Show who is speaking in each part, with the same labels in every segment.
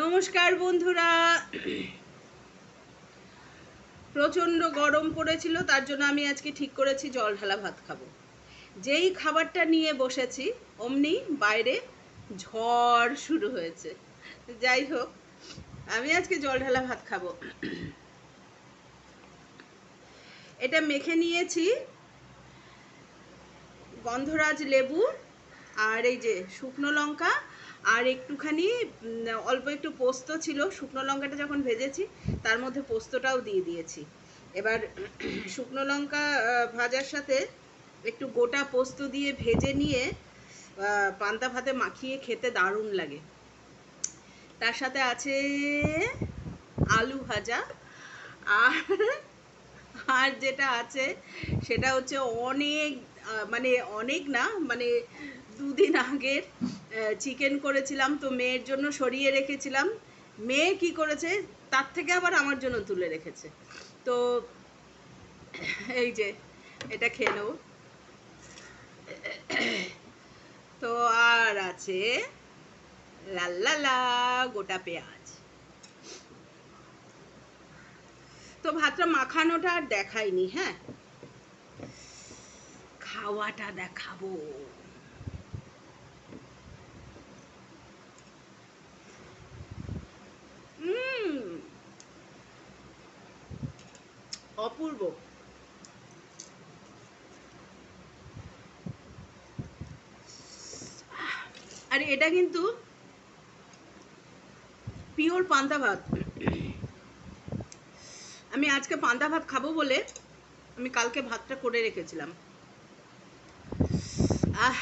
Speaker 1: নমস্কার বন্ধুরা। প্রচণ্ড গরম পড়েছিল, তার জন্য আমি আজকে ঠিক করেছি জল ঢালা ভাত খাব। যেই খাবারটা নিয়ে বসেছি, অমনি বাইরে ঝড় শুরু হয়েছে। যাই হোক, আমি আজকে জল ঢালা ভাত খাব। এটা মেখে নিয়েছি গন্ধরাজ লেবু আর এই যে শুকনো লঙ্কা আর একটুখানি অল্প একটু পোস্ত ছিল, শুকনো লঙ্কাটা যখন ভেজেছি, তার মধ্যে পোস্তটাও দিয়ে দিয়েছি। এবার শুকনো লঙ্কা ভাজার সাথে একটু গোটা পোস্ত দিয়ে ভেজে নিয়ে পান্তা ভাতে মাখিয়ে খেতে দারুণ লাগে। তার সাথে আছে আলু ভাজা। আর আর যেটা আছে, সেটা হচ্ছে অনেক মানে অনেক না মানে দুদিন আগের চিকেন করেছিলাম, তো মেয়ের জন্য সরিয়ে রেখেছিলাম। মেয়ে কি করেছে, তার থেকে আবার আমার জন্য তুলে রেখেছে। তো, এই যে, এটা খেয়ে নেব। তো আর আছে, লাল্লালা, গোটা পেঁয়াজ। তো ভাতটা মাখানোটা আর দেখাইনি হ্যাঁ? খাওয়াটা দেখাবো। অপূর্ব। আর এটা কিন্তু পিওর পান্তা ভাত। আমি আজকে পান্তা ভাত খাব বলে আমি কালকে ভাতটা করে রেখেছিলাম। আহ,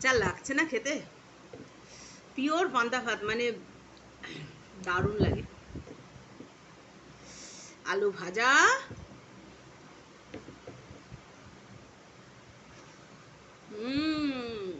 Speaker 1: যা লাগছে না খেতে। পিওর পান্তা ভাত মানে দারুণ লাগে আলু ভাজা। হুম।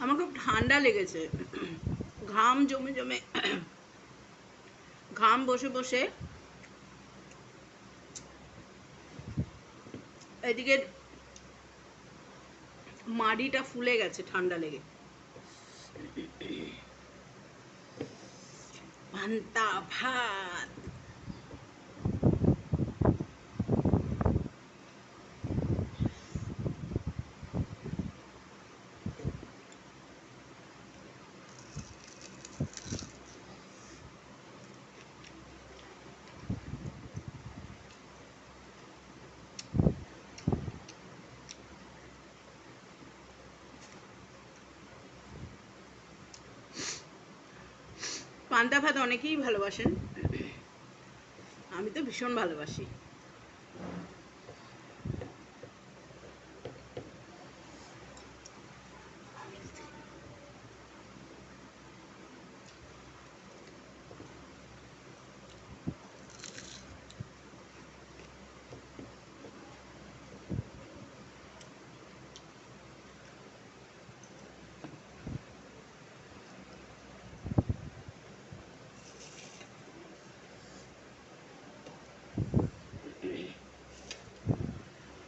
Speaker 1: আমার খুব ঠান্ডা লেগেছে। ঘাম জমে জমে। ঘাম বসে বসে এদিকে মাড়িটা ফুলে গেছে ঠান্ডা লেগে। পান্তা ভাত পান্তা ভাত অনেকেই ভালোবাসেন। আমি তো ভীষণ ভালোবাসি।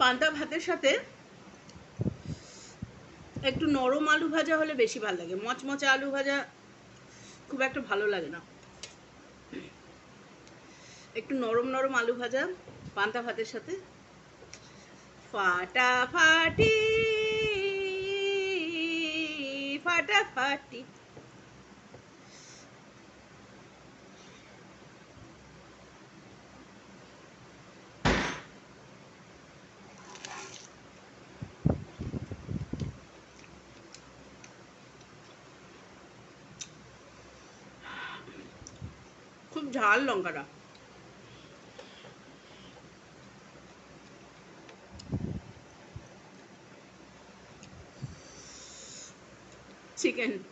Speaker 1: পান্তা ভাতের সাথে একটু নরম আলু ভাজা হলে বেশি ভালো লাগে। মচমচে আলু ভাজা খুব একটা ভালো লাগে না। একটু নরম নরম আলু ভাজা পান্তা ভাতের সাথে। ফাটাফাটি ফাটাফাটি ঝাল লঙ্কাটা চিকেন আমি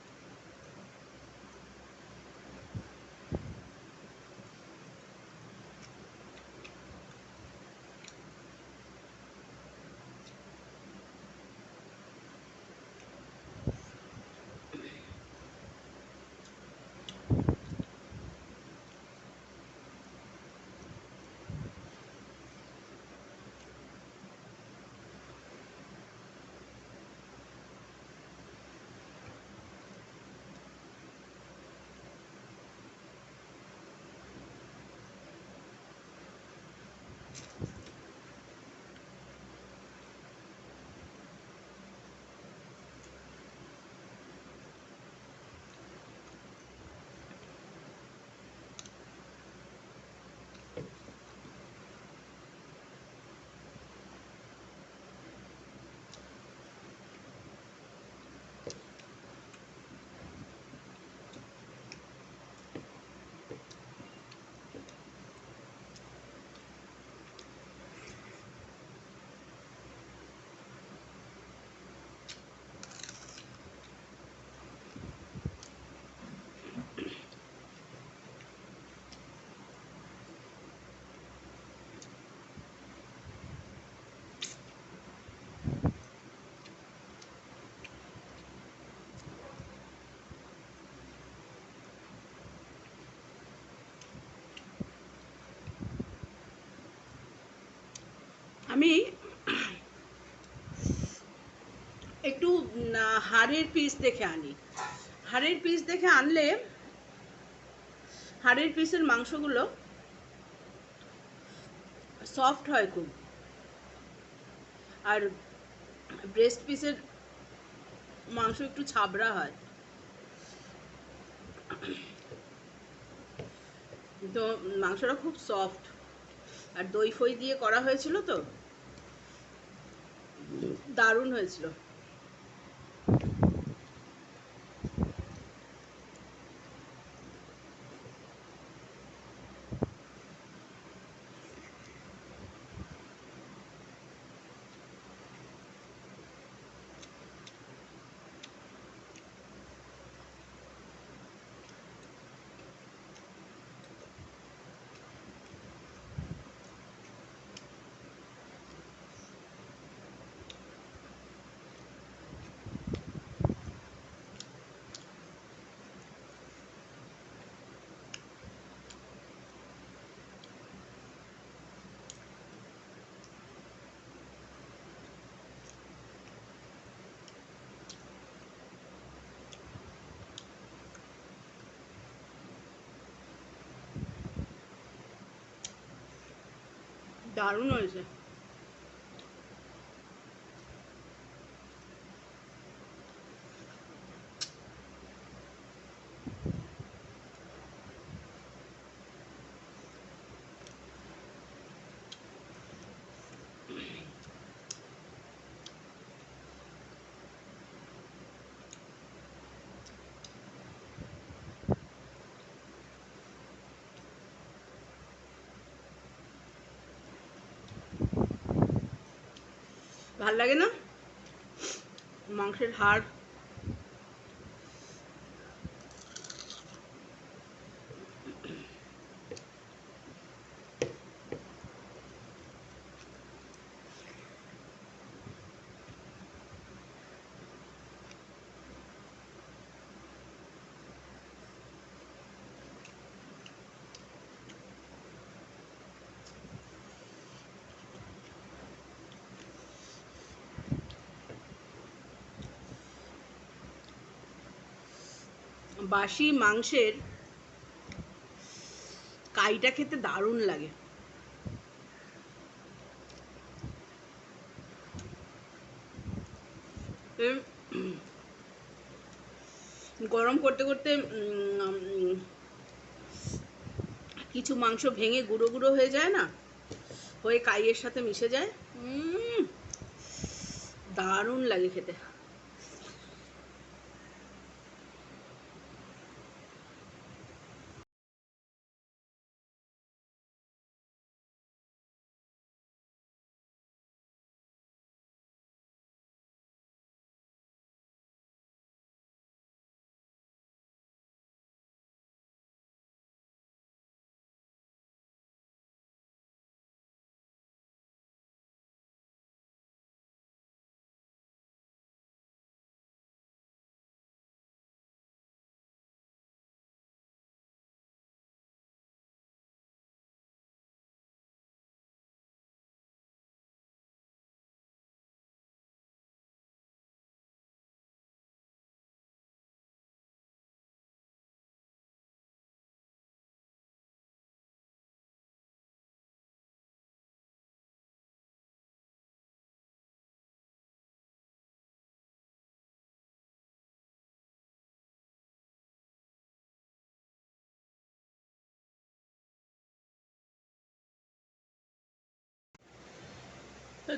Speaker 1: একটু হাড়ের পিস দেখে আনি। হাড়ের পিস দেখে আনলে হাড়ের পিসের মাংসগুলো সফট হয় খুব। আর ব্রেস্ট পিসের মাংস একটু ছাবড়া হয়। তো মাংসটা খুব সফট আর দই ফই দিয়ে করা হয়েছিল তো? দারুণ হয়েছিল। দারুণ হয়েছে। ভালো লাগে না? মাংসের হাড় বাসি মাংসের কাইটা খেতে দারুণ লাগে। গরম করতে করতে কিছু মাংস ভেঙে গুঁড়ো গুঁড়ো হয়ে যায় না? হয়ে কাইয়ের সাথে মিশে যায়? দারুণ লাগে খেতে।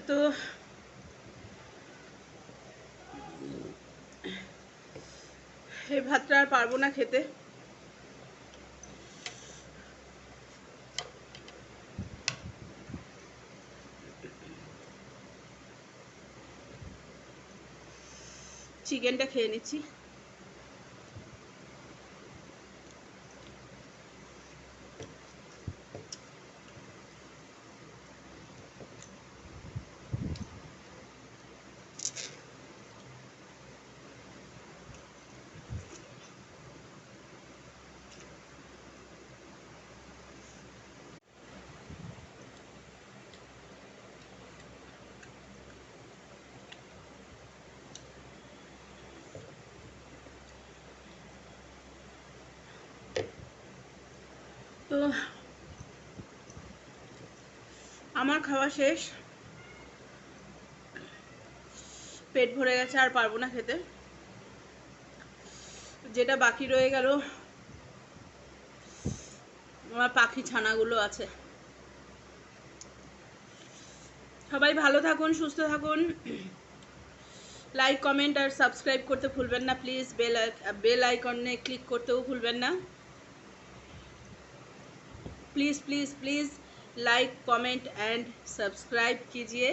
Speaker 1: তো এই ভাতটা আর পারব না খেতে। চিকেনটা খেয়ে নিচ্ছি। তো আমার খাওয়া শেষ। পেট ভরে গেছে, আর পারব না খেতে। যেটা বাকি রয়ে গেল, আমার পাখি ছানাগুলো আছে। সবাই ভালো থাকুন, সুস্থ থাকুন। লাইক কমেন্ট আর সাবস্ক্রাইব করতে ভুলবেন না প্লিজ বেল বেল আইকনে ক্লিক করতেও ভুলবেন না। Please please please like comment and subscribe कीजिए।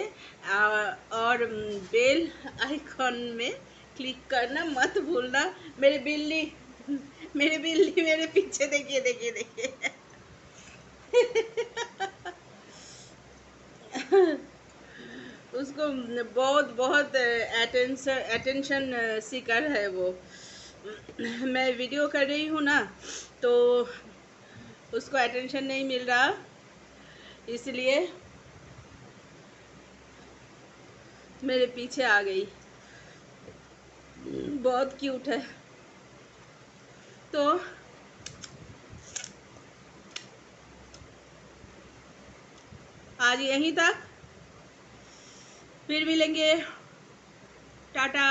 Speaker 1: और बेल आइकॉन में क्लिक करना मत भूलना। मेरे बिल्ली मेरे बिल्ली मेरे पीछे देखिए देखिए देखिए। उसको बहुत बहुत अटेंशन अटेंशन सीकर है वो। मैं वीडियो कर रही हूँ ना तो उसको अटेंशन नहीं मिल रहा। इसलिए मेरे पीछे आ गई। बहुत क्यूट है। तो आज यहीं तक। फिर मिलेंगे। टाटा।